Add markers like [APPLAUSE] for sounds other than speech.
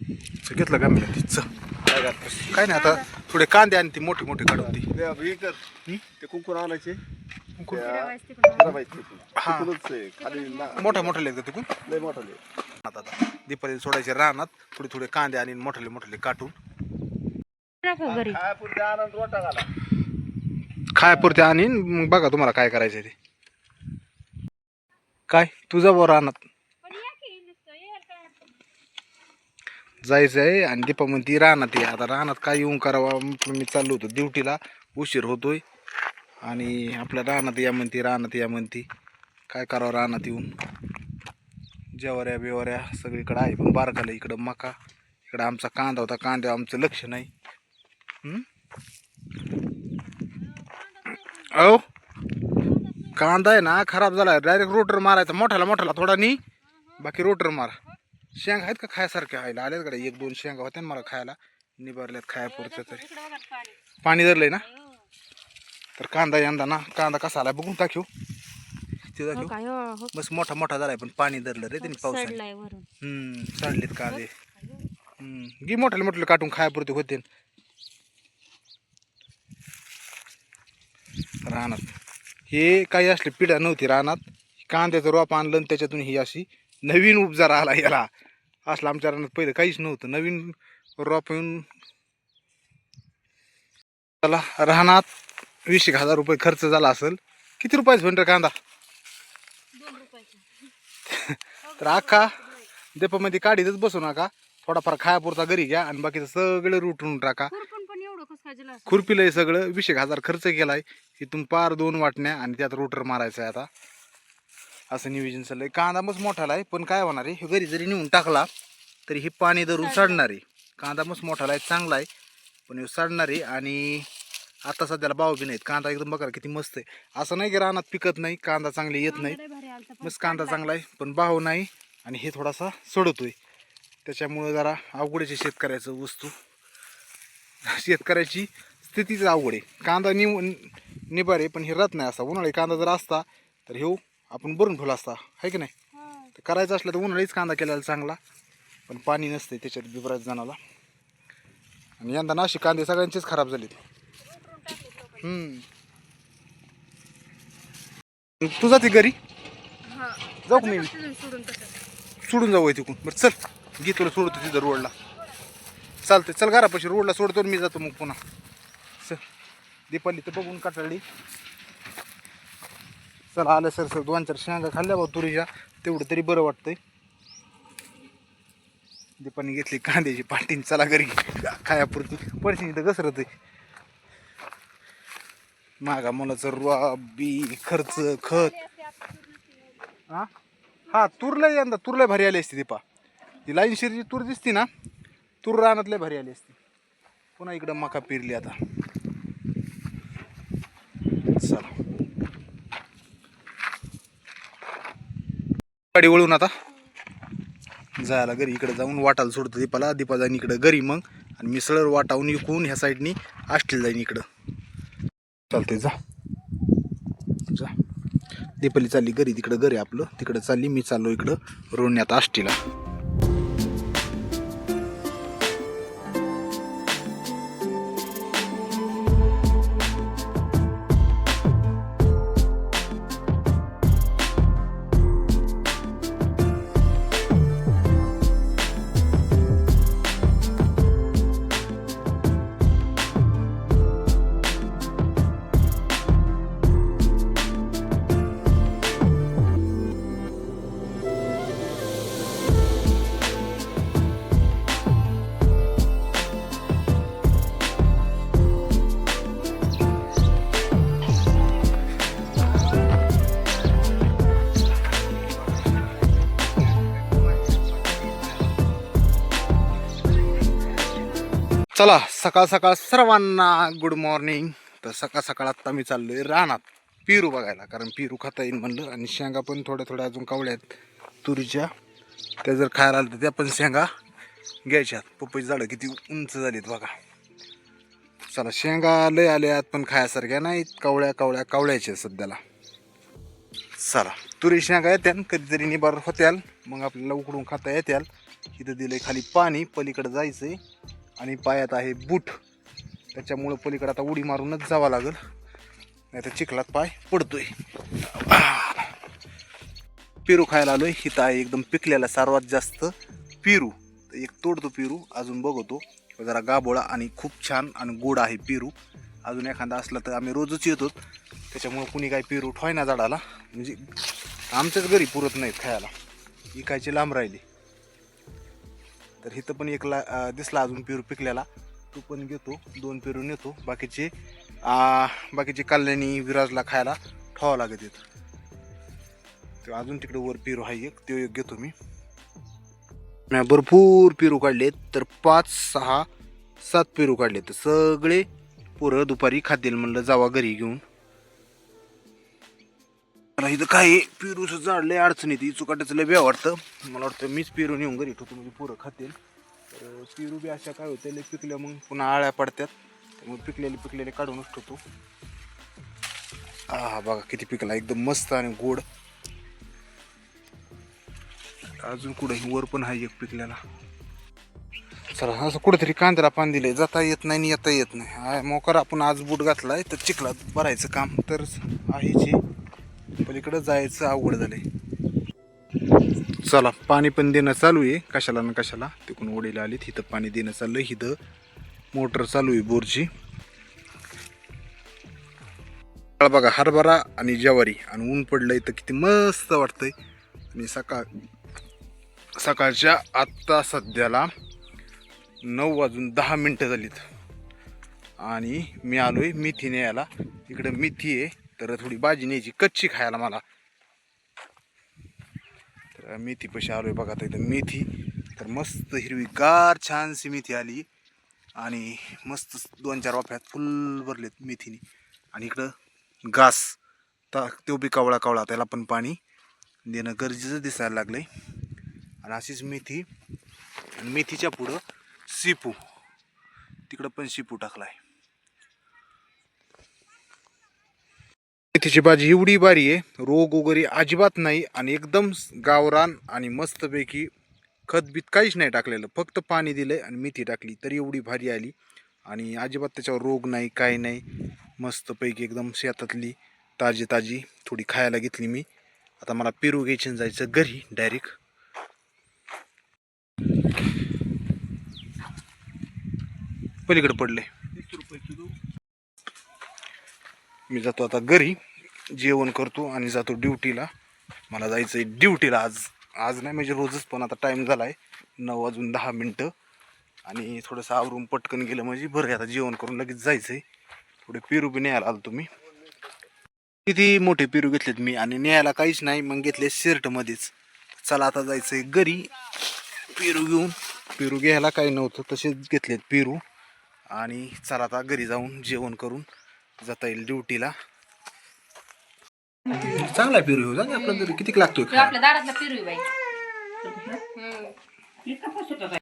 घेतलं का मी? तिचं काय नाही आता थोडे कांदे आणि ती मोठी मोठी काढून ती. कर ते कुंकून आणायचे. मोठा मोठा लेख तिकून लय मोठा. आता. दीपावली सोडायचे रानात थोडे थोडे कांदे आणि मोठे मोठे काटून. खायापुरते आणि मग बघा तुम्हाला काय करायचं ते. काय? तुझा बरं रानात. जायचं आहे आणि दीपा म्हणती रानात ये. आता रानात काय येऊन करावं? मी चाललो होतो. ड्युटीला उशीर होतोय. आणि आपल्या रानात या म्हणती रानात या म्हणती. काय करावं रानात येऊन? जेवाऱ्या बिवाऱ्या सगळीकडं आहे. पण बारकाला इकडं मका. इकडं आमचा कांदा होता. कांद्यावर आमचं लक्ष नाही. अहो कांदा आहे ना खराब झाला. डायरेक्ट रोटर मारायचा. मोठाला मोठाला थोडा नी. बाकी रोटर मारा. शेंगा आहेत का खायसारख्या व्हायला आल्यात कडे एक दोन शेंगा होत्या ना मला खायला. निभारल्यात खायापुरतं तरी. पाणी. धरलंय ना? तर कांदा यंदा ना कांदा कसा आलाय बघून टाकीव ते हो दाखव काय हो हो. बस मोठा मोठा झालाय पण पाणी धरलं रे त्यांनी पावसाने. सडलाय वरून. हम्म सडलेत कांदे. हम्म गी मोठ्याला मोठ्याला काटून खायापुरते होते रानात. हे काही असले पिढ्या नव्हती रानात. कांद्याचं रोप आणलं आणि त्याच्यातून ही अशी नवीन उपजार आला याला. असलं आमच्या रानात पहिलं काहीच नव्हतं. नवीन रोप येऊन त्याला रानात वीस एक हजार रुपये खर्च झाला असेल. किती रुपयाच भेंटर कांदा? [LAUGHS] तर अख्खा देपामध्ये काढीतच बसू नका. थोडाफार खायापुरता घरी घ्या आणि बाकीचं सगळं रुटून टाका? खुरपीलंय सगळं. वीस एक हजार खर्च केलाय. इथून पार दोन वाटण्या आणि त्यात रोटर मारायचं आहे आता. असं नियोजन चाललंय. कांदा मस्त मोठाला आहे पण काय होणार आहे हे घरी जरी नेऊन टाकला तरी हे पाणी धरून सडणार आहे. कांदा मस्त मोठाला आहे चांगला आहे पण हे सडणार आहे आणि आता सध्याला भाव बी नाहीत. कांदा एकदम बघा किती मस्त आहे. असं नाही की रानात पिकत नाही कांदा चांगले येत नाही. मस्त कांदा चांगला आहे. पण भाव नाही आणि हे थोडासा सोडतोय. त्याच्यामुळं जरा अवघडचे शेतकऱ्याचं वस्तू. शेतकऱ्याची स्थितीच अवघड आहे. कांदा नि निभार आहे पण हे राहत नाही असा. उन्हाळी कांदा जर असता तर हे आपण भरून ठेवला असता आहे की नाही. तर करायचं असलं तर उन्हाळीच कांदा केलेला चांगला पण पाणी नसते त्याच्यात बिबराज जणाला. आणि यंदा नाशिक कांदे सगळ्यांचेच खराब झालेत. तू जाते घरी? हा. जाऊ मी? सोडून जाऊ तिकून बरं चल. घे तुला सोडतो तिथं रोडला. चालतंय चल घरापाशी रोडला सोडतो मी जातो मग पुन्हा. चल. दीपाली तर बघून काटाळली. चला आलं सर सर दोन चार शेंगा खाल्ल्या बा तुरीच्या. तेवढं तरी बरं वाटतंय. दीपाने घेतली कांद्याची पाटीन चला घरी. खायापुरती पडशी इथं घसरत आहे मागा मुलाचं रुआ बी खर्च खत. हा हा तुरला यंदा तुरला भारी आली असती दीपा ती लाईन शिरची तूर दिसती ना तूर रानातल्या भारी आली असती. पुन्हा इकडं मका पेरली आता चला गाडी वळून आता. जायला घरी. इकडे जाऊन वाटाला सोडतो दीपाला. दीपा जाईन इकडं घरी मग. आणि मी सरळ वाटावून इकून ह्या साईडनी आष्टीला जाईन इकडं. चालते जा. जा. दीपाली चालली घरी. तिकडं घरी आपलं. तिकडं चालली. मी चाललो इकडं रोडण्यात आष्टीला. चला सकाळ सकाळ सर्वांना गुड मॉर्निंग तर सकाळ सकाळ आत्ता मी चाललोय रानात. पेरू बघायला कारण पेरू खाता येईल म्हणलं आणि शेंगा पण थोड्या थोड्या अजून कावळ्या आहेत. तुरीच्या. त्या जर खायला आल्या तर त्या पण शेंगा घ्यायच्यात. पपई झाडं किती उंच झालीत बघा. चला शेंगा लय आल्यात पण खायासारख्या नाहीत. कावळ्या कावळ्या कावळ्याच्या सध्याला. चला तुरी शेंगा येत्याल कधीतरी निबार होत्याल. मग आपल्याला उकडून खाता येत्याल. इथं दिलं खाली पाणी. पलीकडे आहे आणि पायात आहे बूट. त्याच्यामुळं पलीकडे आता उडी मारूनच जावं लागल. नाही तर चिखलात पाय पडतोय. पेरू खायला आलोय. हिथं आहे एकदम पिकलेला सर्वात जास्त पेरू. एक तोडतो पेरू अजून बघतो. जरा गाबोळा आणि खूप छान आणि गोड आहे पेरू. अजून एखादा असला तर आम्ही रोजच येतो. त्याच्यामुळं कुणी काही पेरू ठोयना झाडाला. म्हणजे आमच्याच घरी पुरत नाहीत खायला. इकायचे लांब राहिले. तर इथं पण एक ला दिसला अजून पेरू पिकलेला. तो पण घेतो दोन पेरू नेतो. बाकीचे बाकीचे कल्याणी विराजला खायला ठेवावं लागत येत ते अजून तिकडे वर पेरू आहे एक तो एक घेतो मी. भरपूर पेरू काढलेत तर पाच सहा सात पेरू काढले तर सगळे पोरं दुपारी खातील म्हणलं जावा घरी घेऊन. मला इथं काय पेरूचं झाड लय अडचण येते. चुकाट्याचं लय बी वाटतं. मला वाटतं मीच पेरू नेऊन घरी ठेवतो म्हणजे पोरं खातील. तर पेरू बी अशा काय होत्या लय पिकल्या मग पुन्हा आळ्या पडतात त्यामुळे पिकलेले पिकलेले काढूनच ठेवतो. हा बघा किती पिकला. एकदम मस्त आणि गोड. अजून कुठं वर पण आहे एक पिकल्याला चला असं कुठेतरी कांद्याला पान दिलंय. जाता येत नाही आणि येता येत नाही. हा मोकर आपण आज बूट घातलाय तर चिखलात भरायचं काम तर आहे जे. पलीकडं जायचं अवघड झालंय. चला पाणी पण देणं चालू आहे. कशाला ना कशाला. तिकडून ओढीला आली तिथं पाणी देणं चाललंय. हिथं मोटर चालू आहे बोरची. बघा हरभरा आणि ज्वारी आणि ऊन पडलंय तर किती मस्त वाटतंय. आणि सकाळ सकाळच्या आत्ता सध्याला नऊ वाजून दहा मिनटं झालीत. आणि मी आलो आहे मेथी न्यायला इकडं मेथी आहे. तर थोडी भाजी न्यायची कच्ची खायला मला. तर मेथी पशी आलोय बघा आता इथं मेथी. तर मस्त हिरवी गार छानशी मेथी आली. आणि मस्त दोन चार वाफ्यात फुल भरलेत मेथीने. आणि इकडं घास. ता तो बी कवळा कवळा त्याला पण पाणी देणं गरजेचं दिसायला लागलंय. आणि अशीच मेथी. आणि मेथीच्या पुढं सिपू. तिकडं पण शिपू आहे मेथीची भाजी एवढी भारी आहे रोग वगैरे अजिबात नाही आणि एकदम गावरान आणि मस्तपैकी खतबीत काहीच नाही टाकलेलं. फक्त पाणी दिलंय आणि मेथी टाकली तरी एवढी भारी आली. आणि अजिबात त्याच्यावर रोग नाही काही नाही. मस्तपैकी एकदम शेतातली ताजी ताजी थोडी खायला घेतली मी. आता मला पेरू घ्यायची जायचं घरी डायरेक्ट पलीकडे पडले मी जातो आता घरी. जेवण करतो आणि जातो ड्युटीला. मला जायचं आहे ड्युटीला आज. आज नाही म्हणजे रोजच पण आता टाईम झाला आहे नऊ वाजून दहा मिनटं. आणि थोडंसं आवरून पटकन गेलं म्हणजे बरं आहे आता जेवण करून लगेच जायचं आहे थोडे पेरू बी न्यायला आलो तुम्ही किती मोठे पेरू घेतलेत मी आणि न्यायला काहीच नाही मग घेतले शर्टमध्येच. चला आता जायचं आहे घरी. पेरू घेऊन. पेरू घ्यायला काही नव्हतं तसेच घेतलेत पेरू. आणि चला आता घरी जाऊन जेवण करून जाता येईल ड्युटीला. चांगला आहे पेरू जाऊ आपला तरी किती लागतोय आपल्या दारातला पेरू आहे बाई.